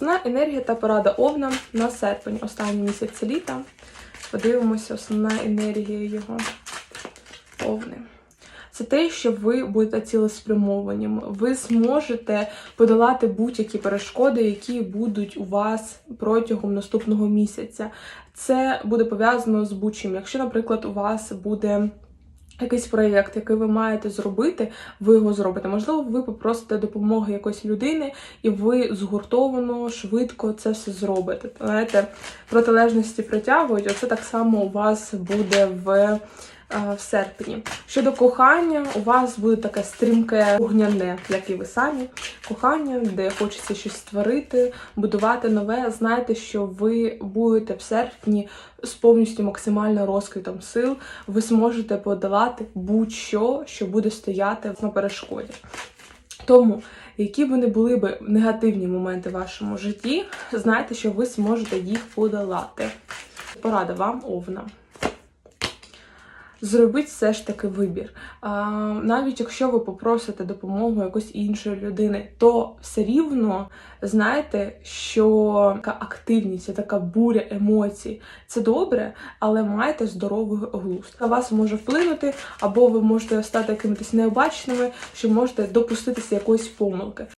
Основна енергія та порада Овна на серпень, останній місяць літа. Подивимося, основна енергія його. Овни. Це те, що ви будете цілеспрямовані. Ви зможете подолати будь-які перешкоди, які будуть у вас протягом наступного місяця. Це буде пов'язано з будь-чим. Якщо, наприклад, у вас буде якийсь проєкт, який ви маєте зробити, ви його зробите. Можливо, ви попросите допомоги якоїсь людини, і ви згуртовано, швидко це все зробите. Знаєте, протилежності притягують, оце так само у вас буде в. Е, В серпні. Щодо кохання, у вас буде таке стрімке вогняне, як і ви самі. Кохання, де хочеться щось створити, будувати нове. Знайте, що ви будете в серпні з повністю максимально розквітом сил. Ви зможете подолати будь-що, що буде стояти на перешкоді. Тому, які б не були б негативні моменти в вашому житті, знайте, що ви зможете їх подолати. Порада вам, Овна. Зробіть все ж таки вибір. А, навіть якщо ви попросите допомогу якоїсь іншої людини, то все рівно знаєте, що така активність, така буря емоцій. Це добре, але майте здоровий глузд. На вас може вплинути, або ви можете стати якимись необачними, що можете допуститися якоїсь помилки.